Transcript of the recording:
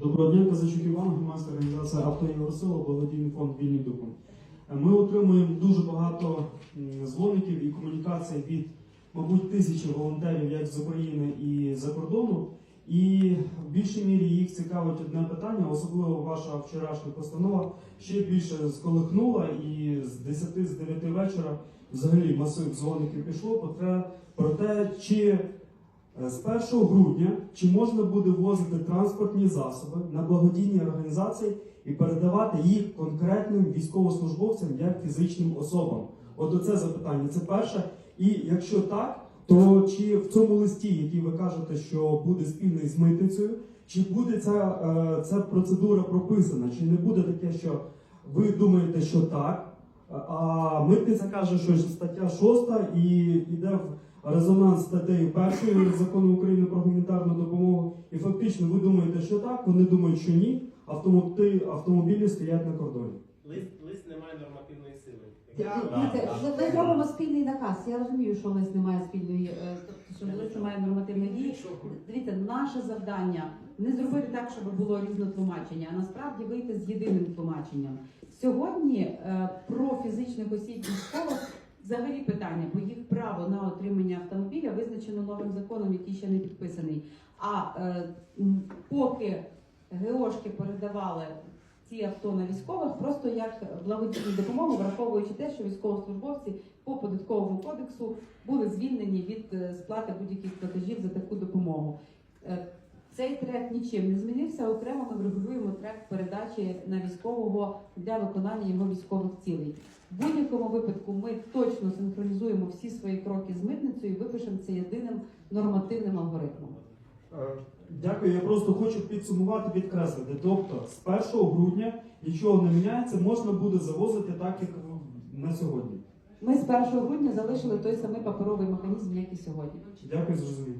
Доброго дня, Казачук Іван, громадська організація «Авто Євросила», благодійний фонд Вільний Духом. Ми отримуємо дуже багато дзвоників і комунікацій від, мабуть, тисячі волонтерів як з України і за кордону. І в більшій мірі їх цікавить одне питання, особливо ваша вчорашня постанова ще більше сколихнула, і з 10 з 9 вечора взагалі масив дзвоників пішло про те, чи Е, З 1 грудня чи можна буде ввозити транспортні засоби на благодійні організації і передавати їх конкретним військовослужбовцям як фізичним особам? От оце запитання. Це перше. І якщо так, то чи в цьому листі, який ви кажете, що буде спільний з митницею, чи буде ця, е, ця процедура прописана, чи не буде таке, що ви думаєте, що так, а митниця каже, що стаття 6 і йде в резонанс статтею першої закону України про гуманітарну допомогу. І фактично ви думаєте, що так, вони думають, що ні. Автомобілі, автомобілі стоять на кордоні. Лист, лист не має нормативної сили. Ми- зробимо спільний наказ. Я розумію, що лист не має спільної, е, тобто, що лист не має нормативної дії. Дивіться, наше завдання не зробити так, щоб було різне тлумачення, а насправді вийти з єдиним тлумаченням. Сьогодні е, про фізичних осіб взагалі питання, бо їх право на отримання автомобіля визначено новим законом, який ще не підписаний. А е, поки ГОшки передавали ці авто на військових, просто як благодійну допомогу, враховуючи те, що військовослужбовці по податковому кодексу були звільнені від е, сплати будь-яких платежів за таку допомогу. Цей трек нічим не змінився. Окремо ми врегулюємо трек передачі на військового для виконання його військових цілей. В будь-якому випадку ми точно синхронізуємо всі свої кроки з митницею і випишемо це єдиним нормативним алгоритмом. Е, Дякую. Я просто хочу підсумувати, підкреслити. Тобто, з 1 грудня нічого не міняється, можна буде завозити так, як на сьогодні. Ми з 1 грудня залишили той самий паперовий механізм, як і сьогодні. Дякую, зрозумів.